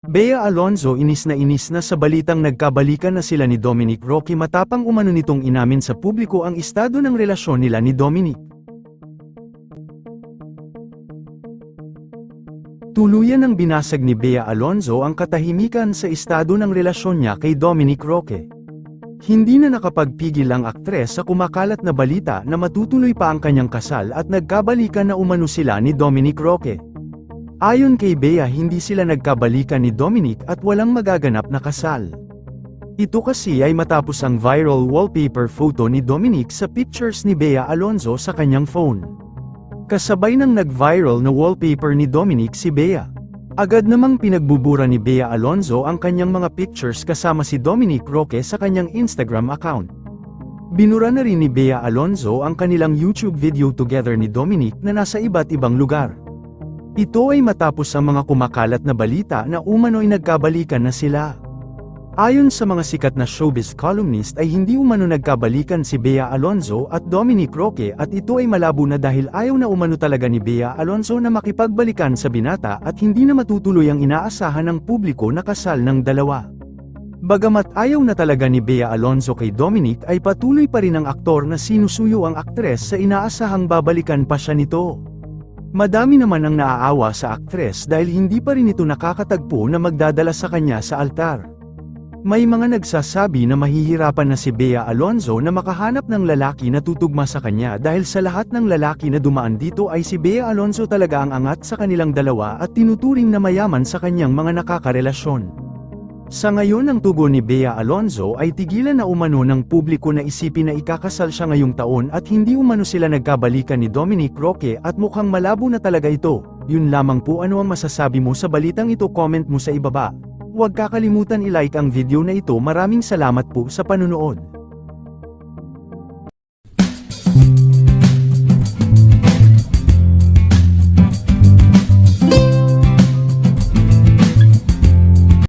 Bea Alonzo inis na inis na sa balitang nagkabalikan na sila ni Dominic Roque matapang umano nitong inamin sa publiko ang estado ng relasyon nila ni Dominic. Tuluyan ng binasag ni Bea Alonzo ang katahimikan sa estado ng relasyon niya kay Dominic Roque. Hindi na nakapagpigil ang aktres sa kumakalat na balita na matutuloy pa ang kanyang kasal at nagkabalikan na umano sila ni Dominic Roque. Ayon kay Bea hindi sila nagkabalikan ni Dominic at walang magaganap na kasal. Ito kasi ay matapos ang viral wallpaper photo ni Dominic sa pictures ni Bea Alonzo sa kanyang phone. Kasabay ng nag-viral na wallpaper ni Dominic si Bea. Agad namang pinagbubura ni Bea Alonzo ang kanyang mga pictures kasama si Dominic Roque sa kanyang Instagram account. Binura na rin ni Bea Alonzo ang kanilang YouTube video together ni Dominic na nasa iba't ibang lugar. Ito ay matapos ang mga kumakalat na balita na umano'y nagkabalikan na sila. Ayon sa mga sikat na showbiz columnist ay hindi umano nagkabalikan si Bea Alonzo at Dominic Roque at ito ay malabo na dahil ayaw na umano talaga ni Bea Alonzo na makipagbalikan sa binata at hindi na matutuloy ang inaasahan ng publiko na kasal ng dalawa. Bagamat ayaw na talaga ni Bea Alonzo kay Dominic ay patuloy pa rin ang aktor na sinusuyo ang aktres sa inaasahang babalikan pa siya nito. Madami naman ang naaawa sa aktres dahil hindi pa rin ito nakakatagpo na magdadala sa kanya sa altar. May mga nagsasabi na mahihirapan na si Bea Alonzo na makahanap ng lalaki na tutugma sa kanya dahil sa lahat ng lalaki na dumaan dito ay si Bea Alonzo talaga ang angat sa kanilang dalawa at tinuturing na mayaman sa kanyang mga nakakarelasyon. Sa ngayon ang tugon ni Bea Alonzo ay tigilan na umano ng publiko na isipin na ikakasal siya ngayong taon at hindi umano sila nagkabalikan ni Dominic Roque at mukhang malabo na talaga ito. Yun lamang po ano ang masasabi mo sa balitang ito comment mo sa ibaba. Huwag kakalimutan i-like ang video na ito maraming salamat po sa panunood.